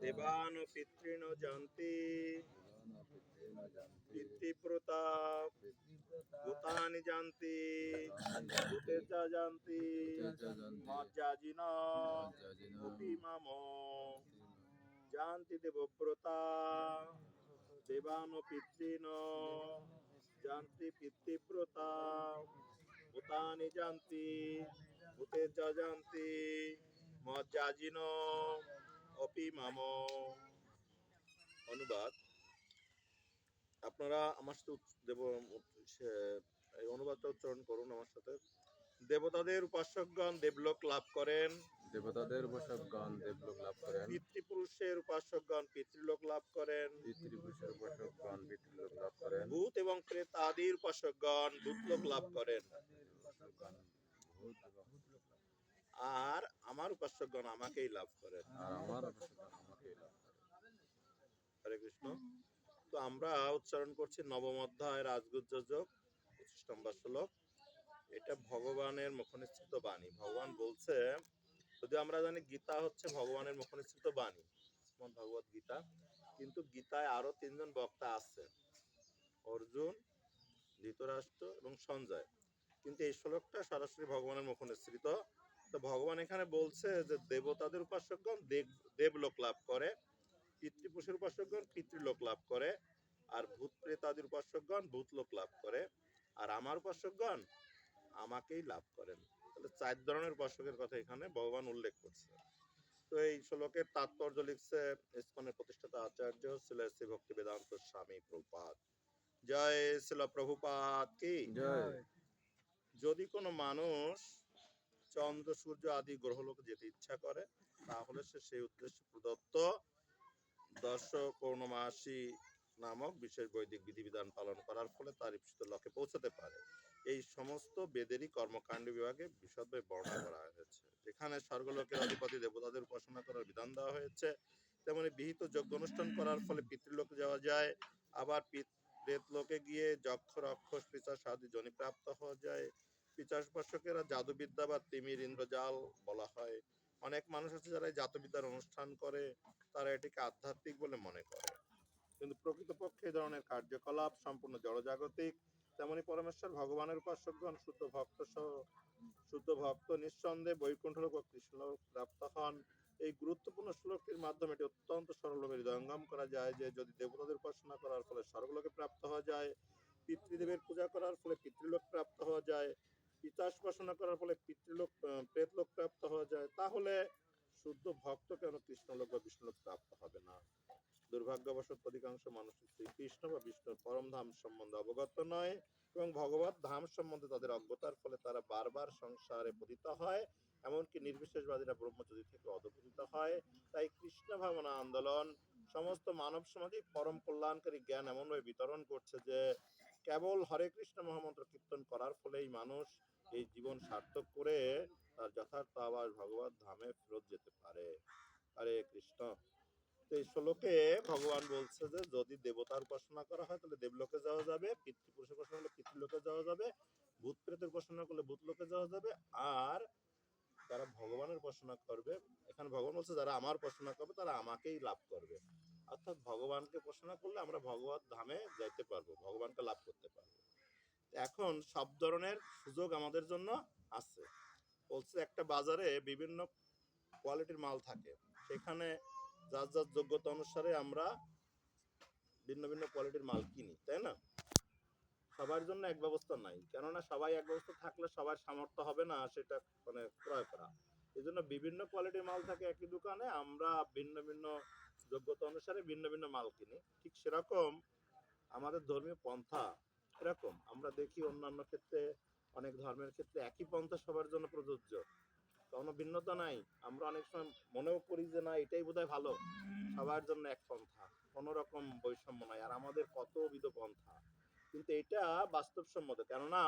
দেবান পিতৃণ জানতি। পিতৃপ্রতা। ভূতানি জানতি। ভূতেজা জানতি। মজ্জাজিন অপি মাম জানতি দেবব্রতা। দেবান পিতৃণ। জানতি পিতৃব্রতা ভূতানি জানতি। ভূতেজা জানতি। মজ্জাজিন অপি মাম অনুবাদ। আপনারা আমার সাথে দেব অনুবাদটা উচ্চারণ করুন আমার সাথে। দেবতাদের উপাসকগণ দেবলোক লাভ করেন। দেবতাদের উপাসকগণ দেবলোক লাভ করেন। পিতৃপুরুষের উপাসকগণ পিতৃলোক লাভ করেন। পিতৃপুরুষের উপাসকগণ পিতৃলোক লাভ করেন। ভূত এবং প্রেত আদির উপাসকগণ ভূতলোক লাভ করেন। আর আমার উপাসকগণ আমাকেই লাভ করেন আর আমার উপাসকগণ লাভ করেন হরে কৃষ্ণ। তো আমরা উচ্চারণ করছি নবম অধ্যায় রাজগুজ্জ যোগ পঁচিশ নম্বর শ্লোক এটা ভগবানের মুখনিসৃত বাণী। ভগবান বলছে যদি আমরা জানি গীতা হচ্ছে ভগবানের মুখনিসৃত বাণী ভগবত গীতা কিন্তু গীতায় আরও তিনজন বক্তা আছে অর্জুন ধৃতরাষ্ট্র এবং সঞ্জয়। কিন্তু এই শ্লোকটা সরাসরি ভগবানের মুখনিসৃত তো ভগবান এখানে বলছে যে দেবতাদের উপাসকগণ দেব দেবলোক লাভ করে পিতৃপুরুষের উপাসকগণ পিতৃলোক লাভ করে আর ভূত প্রেতাদির উপাসকগণ ভূতলোক লাভ করে আর আমার উপাসকগণ আমাকেই লাভ করেন। তাহলে চার ধরনের উপাসকের কথা এখানে ভগবান উল্লেখ করছে। তো এই শ্লোকের তাৎপর্য লিখছে ইস্কনের প্রতিষ্ঠাতা আচার্য শিল শ্রী ভক্তি বেদান্ত স্বামী প্রভুপাদ। জয় শিল প্রভুপাদ কি? যদি কোনো মানুষ চন্দ্র, সূর্য আদি গ্রহলোকে যেতে ইচ্ছা করে, তাহলে সে সেই উদ্দেশ্যে প্রদত্ত দর্শ পৌর্ণমাসী নামক বিশেষ বৈদিক বিধিবিধান পালন করার ফলে তার ইপ্সিত লক্ষ্যে পৌঁছাতে পারে। এই সমস্ত বেদেরই কর্মকাণ্ড বিভাগে বিশদভাবে বর্ণনা করা হয়েছে। যেখানে স্বর্গলোকের অধিপতি দেবতাদের উপাসনা করার বিধান দেওয়া হয়েছে, তেমনি বিহিত যজ্ঞ অনুষ্ঠান করার ফলে পিতৃলোকে যাওয়া যায়, আবার পিত- প্রেতলোকে গিয়ে যক্ষ, রক্ষস, পিচাস আদি জনি প্রাপ্ত হওয়া যায় পিচাস উপাসকেরা জাদুবিদ্যা বা তিমির ইন্দ্রজাল বলা হয়। অনেক মানুষ আছে যারা জাতবিদ্যার অনুষ্ঠান করে, তারা এটিকে আধ্যাত্মিক বলে মনে করে। কিন্তু প্রকৃতপক্ষে এই ধরনের কার্যকলাপ সম্পূর্ণ জড়জাগতিক। তেমনি পরমেশ্বর ভগবানের উপাসকগণ শুদ্ধ ভক্ত সহ শুদ্ধ ভক্ত নিঃসন্দেহে বৈকুণ্ঠ ও কৃষ্ণলোক প্রাপ্ত হন। এই গুরুত্বপূর্ণ শ্লোকটির মাধ্যমে এটি অত্যন্ত সরলভাবে হৃদয়ঙ্গম করা যায় যে, যদি দেবতাদের উপাসনা করার ফলে স্বর্গলোকে প্রাপ্ত হওয়া যায়, পিতৃদেবের পূজা করার ফলে পিতৃলোক প্রাপ্ত হওয়া যায় পিতাস উপাসনা করার ফলে পিতৃলোক প্রেতলোক প্রাপ্ত হওয়া যায়, তাহলে শুদ্ধ ভক্ত কেন কৃষ্ণলোক বা বিষ্ণুলোক প্রাপ্ত হবে না? দুর্ভাগ্যবশত অধিকাংশ মানুষ শ্রীকৃষ্ণ বা বিষ্ণুর পরম ধাম সম্বন্ধে অবগত নয় এবং ভগবত ধাম সম্বন্ধে তাদের অজ্ঞতার ফলে তারা বারবার সংসারে পতিত হয়, এমনকি নির্বিশেষবাদীরা ব্রহ্মচর্য থেকে অধপতিত হয়। তাই কৃষ্ণ ভাবনা আন্দোলন, সমস্ত মানব সমাজে পরম কল্যাণকারী জ্ঞান এমনভাবে বিতরণ করছে যে কেবল হরে কৃষ্ণ মহামন্ত্র কীর্তন করার ফলেই মানুষ এই জীবন সার্থক করে তার যথার্থ আবার ভগবত ধামে ফেরত যেতে পারে। হরে কৃষ্ণ। তো এই শ্লোকে ভগবান বলছে যে, যদি দেবতার উপাসনা করা হয়, তাহলে দেবলোকে যাওয়া যাবে, পিতৃপুরুষের উপাসনা করলে পিতৃলোকে যাওয়া যাবে ভূত প্রেতের উপাসনা করলে ভূতলোকে যাওয়া যাবে, আর যারা ভগবানের উপাসনা করবে, এখানে ভগবান বলছে, যারা আমার উপাসনা করবে, তারা আমাকেই লাভ করবে। অর্থাৎ ভগবানকে উপাসনা করলে আমরা ভগবত ধামে যাইতে পারব, ভগবানকে লাভ করতে পারব। এখন সব ধরনের সুযোগ আমাদের জন্য আছে। বলছে একটা বাজারে বিভিন্ন কোয়ালিটির মাল থাকে। সেখানে যার যার যোগ্যতা অনুসারে আমরা ভিন্ন ভিন্ন কোয়ালিটির মাল কিনি, তাই না? সবার জন্য এক ব্যবস্থা নাই। কেননা সবাই এক ব্যবস্থা থাকলে সবার সামর্থ্য হবে না, সেটা মানে ক্রয় করা। এই জন্য বিভিন্ন কোয়ালিটির মাল থাকে একই দোকানে, আমরা ভিন্ন ভিন্ন যোগ্যতা অনুসারে ভিন্ন ভিন্ন মাল কিনি, ঠিক সেরকম আমাদের ধর্মীয় পন্থা এরকম। আমরা দেখি অন্যান্য ক্ষেত্রে, অনেক ধর্মের ক্ষেত্রে একই পন্থা সবার জন্য প্রযোজ্য। কোনো ভিন্নতা নাই। আমরা অনেক সময় মনেও করি যে না, এটাই বোধহয় ভালো। সবার জন্য এক পন্থা, কোনো রকম বৈষম্য নাই। আর আমাদের কত কতবিধ পন্থা। কিন্তু এটা বাস্তবসম্মত। কেননা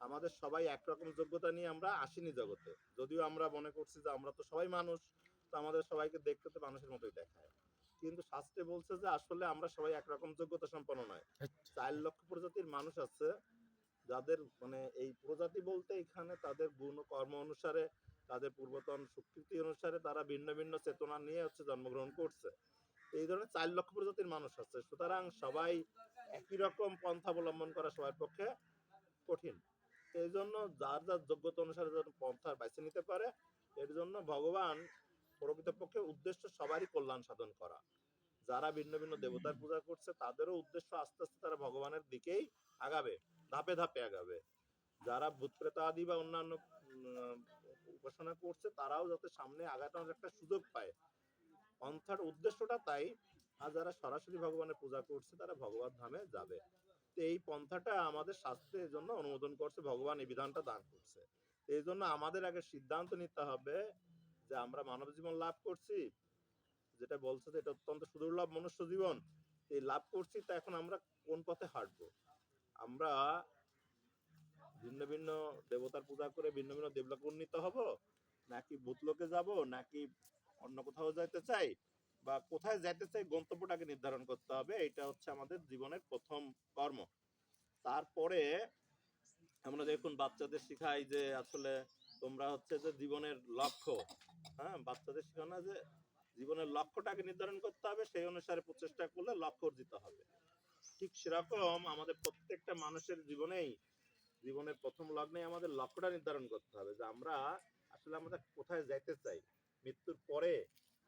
আমাদের সবাই একরকম যোগ্যতা নিয়ে আমরা আসিনি জগতে। যদিও আমরা মনে করছি যে আমরা তো সবাই মানুষ তো আমাদের সবাইকে দেখতে তো মানুষের মতোই দেখায়। কিন্তু শাস্ত্রে বলছে যে আসলে আমরা সবাই একরকম যোগ্যতা সম্পন্ন নয়। চার লক্ষ প্রজাতির মানুষ আছে যাদের মানে এই প্রজাতি বলতে এখানে তাদের গুণ কর্ম অনুসারে তাদের পূর্বতন স্বীকৃতি অনুসারে তারা ভিন্ন ভিন্ন চেতনা নিয়ে হচ্ছে জন্মগ্রহণ করছে। এই ধরনের চার লক্ষ প্রজাতির মানুষ আছে। সুতরাং সবাই একই রকম পন্থা অবলম্বন করা সবার পক্ষে কঠিন। এই জন্য যার যার যোগ্যতা অনুসারে যেন পন্থা বেছে নিতে পারে এর জন্য ভগবান প্রকৃতপক্ষে উদ্দেশ্য সবারই কল্যাণ সাধন করা। যারা ভিন্ন ভিন্ন দেবতার পূজা করছে, তাদেরও উদ্দেশ্য আস্তে আস্তে তারা ভগবানের দিকেই আগাবে, ধাপে ধাপে আগাবে। যারা ভূত প্রেত আদি বা অন্যান্য উপাসনা করছে, তারাও যাতে সামনে আগানোর একটা সুযোগ পায়। পন্থার উদ্দেশ্যটা তাই, আর যারা সরাসরি ভগবানের পূজা করছে, তারা ভগবান ধামে যাবে। তো এই পন্থাটা আমাদের শাস্ত্রের জন্য অনুমোদন করছে, ভগবান এই বিধানটা দান করছে। এই জন্য আমাদের আগে সিদ্ধান্ত নিতে হবে যে আমরা মানব জীবন লাভ করছি, যেটা বলছে যে এটা অত্যন্ত সুদুর্লভ মনুষ্য জীবন, এই লাভ করছি, তা এখন আমরা কোন পথে হাঁটবো? আমরা ভিন্ন ভিন্ন দেবতার পূজা করে ভিন্ন ভিন্ন দেবলোকে উন্নীত হব? নাকি ভূতলোকে যাব? নাকি অন্য কোথাও যাইতে চাই? বা কোথায় যাইতে চাই? গন্তব্যটাকে নির্ধারণ করতে হবে। এটা হচ্ছে আমাদের জীবনের প্রথম কর্ম। তারপরে আমরা দেখুন বাচ্চাদের শিখাই যে আসলে তোমরা হচ্ছে যে জীবনের লক্ষ্য। হ্যাঁ বাচ্চাদের শেখানো যে জীবনের লক্ষ্যটাকে নির্ধারণ করতে হবে, সেই অনুসারে প্রচেষ্টা করলে লক্ষ্য অর্জিত হবে। ঠিক সেরকম আমাদের প্রত্যেকটা মানুষের জীবনেই, জীবনের প্রথম লগ্নে আমাদের লক্ষ্যটা নির্ধারণ করতে হবে যে আমরা আসলে আমরা কোথায় যাইতে চাই। মৃত্যুর পরে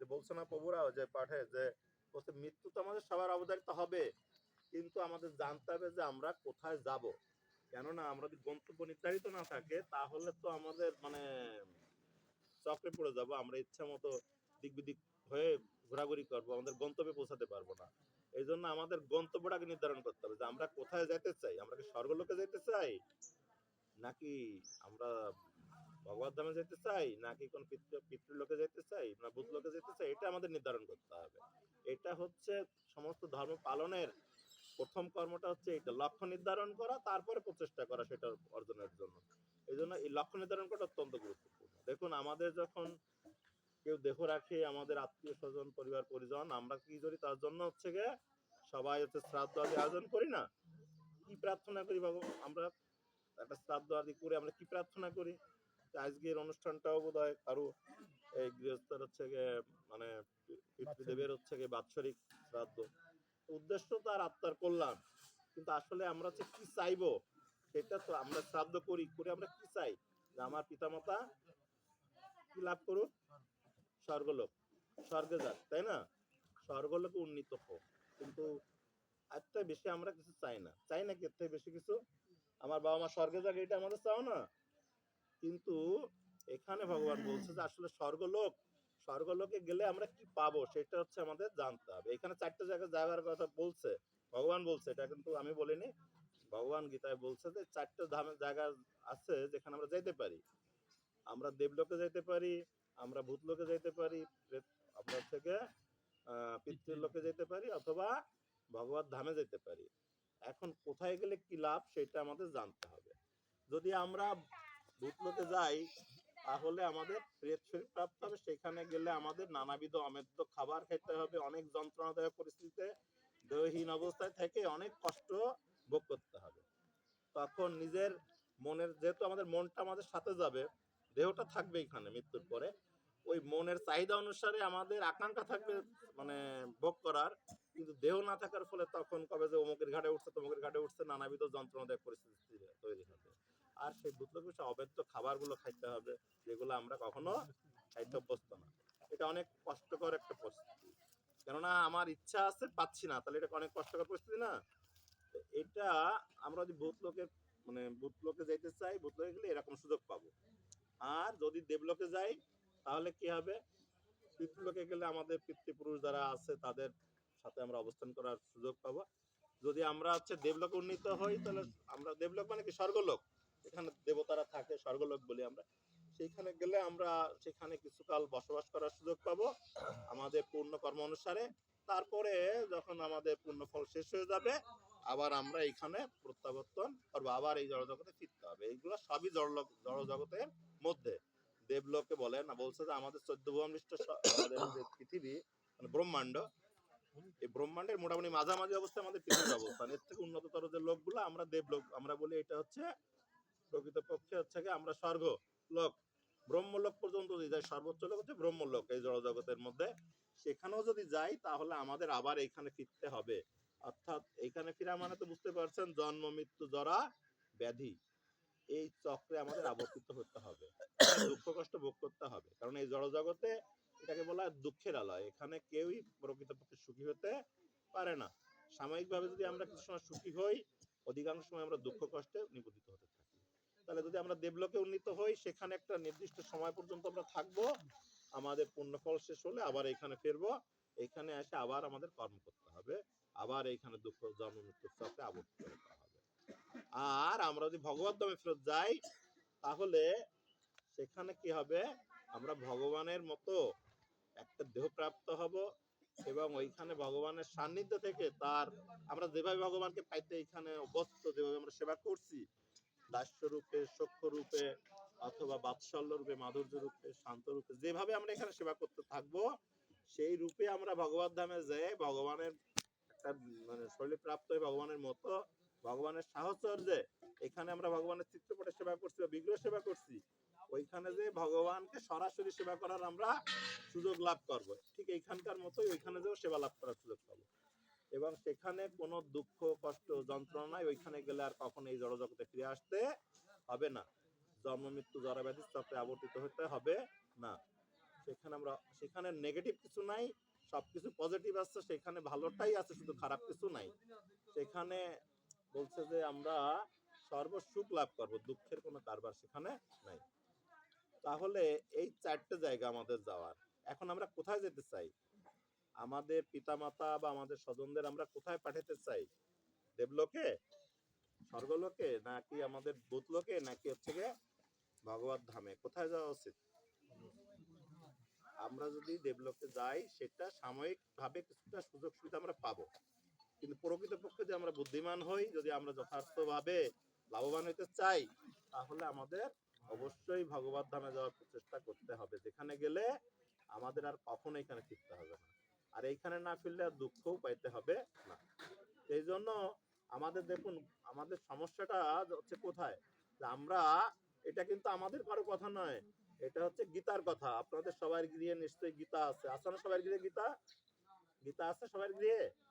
যে বলছে না প্রভুরাও যে পাঠে যে বলছে, মৃত্যু তো আমাদের সবার অবধারিত হবে। কিন্তু আমাদের জানতে হবে যে আমরা কোথায় যাব। কেননা আমরা যদি গন্তব্য নির্ধারিত না থাকে, তাহলে তো আমাদের মানে চক্রে পড়ে যাব, আমরা ইচ্ছা মতো দিক বিদিক হয়ে ঘোরাঘুরি করব, আমাদের গন্তব্যে পৌঁছাতে পারব না। এই জন্য আমাদের গন্তব্যটাকে নির্ধারণ করতে হবে যে আমরা কোথায় যেতে চাই, আমরা কি স্বর্গলোকে যেতে চাই, নাকি আমরা ভগবত ধামে যেতে চাই, নাকি কোন পিতৃ, পিতৃলোকে যেতে চাই, না ভূতলোকে যেতে চাই, এটা আমাদের নির্ধারণ করতে হবে। এটা হচ্ছে সমস্ত ধর্ম পালনের প্রথম কর্মটা হচ্ছে এটা লক্ষ্য নির্ধারণ করা, তারপরে প্রচেষ্টা করা, সেটা অর্জনের জন্য। এই জন্য এই লক্ষ্য নির্ধারণ করা অত্যন্ত গুরুত্বপূর্ণ। দেখুন, আমাদের যখন কেউ দেহ রাখে, আমাদের আত্মীয় স্বজন, পরিবার, পরিজন, আমরা কি করি? তার জন্য হচ্ছে গিয়ে সবাই হচ্ছে শ্রাদ্ধ আদি আয়োজন করি না? কি প্রার্থনা করি বাবু আমরা একটা শ্রাদ্ধ আদি করে আমরা কি প্রার্থনা করি? আজকের অনুষ্ঠানটাও বোধ হয় কারও, এই গৃহস্থের হচ্ছে গিয়ে মানে পিতৃদেবের হচ্ছে গিয়ে বাৎসরিক শ্রাদ্ধ। উদ্দেশ্য তার আত্মার কল্যাণ। কিন্তু আসলে আমরা হচ্ছে কি চাইব? সেটা তো আমরা শ্রাদ্ধ করি, করে আমরা কি চাই? যে আমার পিতামাতা কি লাভ করুক স্বর্গলোক। স্বর্গে যাক, তাই না? স্বর্গলোকে উন্নীত হোক কিন্তু থেকে বেশি আমরা কিছু চাই না। চাই না কি থেকে বেশি কিছু? আমার বাবা মা স্বর্গে যাক, এটা আমাদের চাও না। কিন্তু এখানে ভগবান বলছে যে আসলে স্বর্গলোক, স্বর্গলোকে গেলে আমরা কি পাবো, সেটা হচ্ছে আমাদের জানতে হবে। এখানে চারটে জায়গায় যাওয়ার কথা বলছে, ভগবান বলছে, এটা কিন্তু আমি বলিনি। ভগবান গীতায় বলছে যে চারটে ধামের জায়গা আছে যেখানে আমরা যাইতে পারি। আমরা দেবলোকে যাইতে পারি, আমরা ভূতলোকে যাইতে পারি আমরা থেকে পিতৃলোকে যেতে পারি অথবা ভগবত ধামে যেতে পারি। এখন কোথায় গেলে কি লাভ সেটা আমাদের জানতে হবে। যদি আমরা ভূতলোকে যাই, তাহলে আমাদের প্রেত শরীর প্রাপ্ত হবে। সেখানে গেলে আমাদের নানাবিধ অমেদ্য খাবার খেতে হবে, অনেক যন্ত্রণাদায়ক পরিস্থিতিতে দেহহীন অবস্থায় থেকে অনেক কষ্ট ভোগ করতে হবে। তখন নিজের মনের যেহেতু আমাদের মনটা আমাদের সাথে যাবে দেহটা থাকবে এখানে মৃত্যুর পরে। ওই মনের চাহিদা অনুসারে আমাদের আকাঙ্ক্ষা থাকবে মানে ভোগ করার। কিন্তু দেহ না থাকার ফলে তখন কবে যে অমুকের ঘাটে উঠছে, তমুকের ঘাটে উঠছে, নানাবিধ যন্ত্রণাদায়ক পরিস্থিতি তৈরি হবে। আর সেই সে অবৈধ খাবারগুলো খাইতে হবে, যেগুলো আমরা কখনো খাইতে অভ্যস্ত না। এটা অনেক কষ্টকর একটা পরিস্থিতি। কেননা আমার ইচ্ছা আছে, পাচ্ছি না। তাহলে এটা অনেক কষ্টকর পরিস্থিতি না? এটা আমরা যদি ভূতলোকে মানে ভূতলোকে যেতে চাই, ভূতলোকে গেলে এরকম সুযোগ পাবো। আর যদি দেবলোকে যাই, তাহলে কি হবে? পিতৃলোকে গেলে আমাদের পিতৃপুরুষ যারা আছে, তাদের সাথে আমরা অবস্থান করার সুযোগ পাবো। যদি আমরা হচ্ছে দেবলোকে উন্নীত হই, তাহলে আমরা, দেবলোক মানে কি? স্বর্গলোক। এখানে দেবতারা থাকে, স্বর্গলোক বলি আমরা। সেইখানে গেলে আমরা সেখানে কিছুকাল বসবাস করার সুযোগ পাবো আমাদের পূর্ণ কর্ম অনুসারে। তারপরে যখন আমাদের পূর্ণ ফল শেষ হয়ে যাবে, আবার আমরা এখানে প্রত্যাবর্তন করব। আবার এই জড়জগতে ফিরতে হবে। এইগুলো সবই জড়লোক, জড়জগতের মধ্যে। দেবলোকে বলে না, বলছে যে আমাদের চোদ্দ স- আমাদের যে পৃথিবী মানে ব্রহ্মাণ্ড, এই ব্রহ্মাণ্ডের মোটামুটি মাঝামাঝি অবস্থায় আমাদের পৃথিবীর অবস্থান। এর থেকে উন্নততর যে লোকগুলো, আমরা দেবলোক, আমরা বলি এটা হচ্ছে প্রকৃতপক্ষে হচ্ছে কি আমরা স্বর্গ লোক ব্রহ্মলোক পর্যন্ত যদি যাই সর্বোচ্চ লোক হচ্ছে ব্রহ্মলোক এই জড়জগতের মধ্যে। সেখানেও যদি যাই, তাহলে আমাদের আবার এখানে ফিরতে হবে। অর্থাৎ এখানে ফিরা মানে তো বুঝতে পারছেন, জন্ম, মৃত্যু, জরা, ব্যাধি। এই চক্রে আমাদের আবর্তিত হতে হবে। দুঃখ কষ্ট ভোগ করতে হবে। কারণ এই জড়জগতে এটাকে বলা দুঃখের আলয়। এখানে কেউই প্রকৃতপক্ষে সুখী হতে পারে না। সাময়িকভাবে যদি আমরা কিছু সময় সুখী হই, অধিকাংশ সময় আমরা দুঃখ কষ্টে নিবেদিত হতে থাকি। তাহলে যদি আমরা দেবলোকে উন্নীত হই, সেখানে একটা নির্দিষ্ট সময় পর্যন্ত আমরা থাকব। আমাদের পুণ্যফল শেষ হলে আবার এখানে ফিরবো। এখানে এসে আবার আমাদের কর্ম করতে হবে। আবার এইখানে দুঃখ জন্ম মৃত্যুর চক্রে আবর্তিত হতে হবে। আর আমরা যদি ভগবত ধামে ফেরত যাই, তাহলে সেখানে কি হবে? আমরা ভগবানের মতো একটা দেহ প্রাপ্ত হব এবং ওইখানে ভগবানের সান্নিধ্য থেকে তার, আমরা যেভাবে ভগবানকে পাইতে এখানে অভ্যস্ত যেভাবে আমরা সেবা করছি দাস্য রূপে সক্ষ রূপে অথবা বাৎসল্য রূপে মাধুর্য রূপে শান্ত রূপে যেভাবে আমরা এখানে সেবা করতে থাকব, সেই রূপে আমরা ভগবত ধামে যেয়ে ভগবানের একটা মানে শরীরে প্রাপ্ত হয়ে ভগবানের মতো ভগবানের সাহচর্যে এখানে আমরা ভগবানের চিত্রপটে সেবা করছি বা বিগ্রহ সেবা করছি, ওইখানে যে ভগবানকে সরাসরি সেবা করার আমরা সুযোগ লাভ করব। ঠিক এইখানকার মতোই ওইখানে যেও সেবা লাভ করার সুযোগ পাবো। এবং সেখানে কোনো দুঃখ, কষ্ট, যন্ত্রণা নাই, ওইখানে গেলে আর কখনো এই জড়জগতে ফিরে আসতে হবে না। জন্ম, মৃত্যু জরা ব্যাধি চক্রে আবর্তিত হতে হবে না। সেখানে আমরা, সেখানে নেগেটিভ কিছু নাই, সবকিছু পজিটিভ আছে, সেখানে ভালোটাই আছে, শুধু খারাপ কিছু নাই। সেখানে বলছে যে আমরা সর্বসুখ লাভ করব, দুঃখের কোনো কারবার সেখানে নাই। তাহলে এই চারটে জায়গা আমাদের যাওয়ার। এখন আমরা কোথায় যেতে চাই? আমাদের পিতামাতা বা আমাদের স্বজনদের আমরা কোথায় পাঠাতে চাই? দেবলোকে? স্বর্গলোকে? নাকি আমাদের ভূতলোকে নাকি হচ্ছে গিয়ে ভগবত ধামে? কোথায় যাওয়া উচিত? আমরা যদি দেবলোকে যাই, সেটা সাময়িক ভাবে কিছুটা সুযোগ সুবিধা আমরা পাবো। কিন্তু প্রকৃতপক্ষে যে আমরা বুদ্ধিমান হই, যদি আমরা যথার্থভাবে লাভবান হতে চাই, তাহলে আমাদের অবশ্যই ভগবত ধামে যাওয়ার প্রচেষ্টা করতে হবে। যেখানে গেলে আমাদের আর কখনো এখানে ফিরতে হবে না। আর এইখানে না ফিরলে আর দুঃখও পাইতে হবে না। সেই জন্য আমাদের দেখুন, আমাদের সমস্যাটা হচ্ছে কোথায়? যে আমরা, এটা কিন্তু আমাদের কারও কথা নয়, এটা হচ্ছে গীতার কথা। আপনাদের সবার গৃহে নিশ্চয়ই গীতা আছে। আছে না সবার গৃহে গীতা? গীতা আছে সবার গৃহে?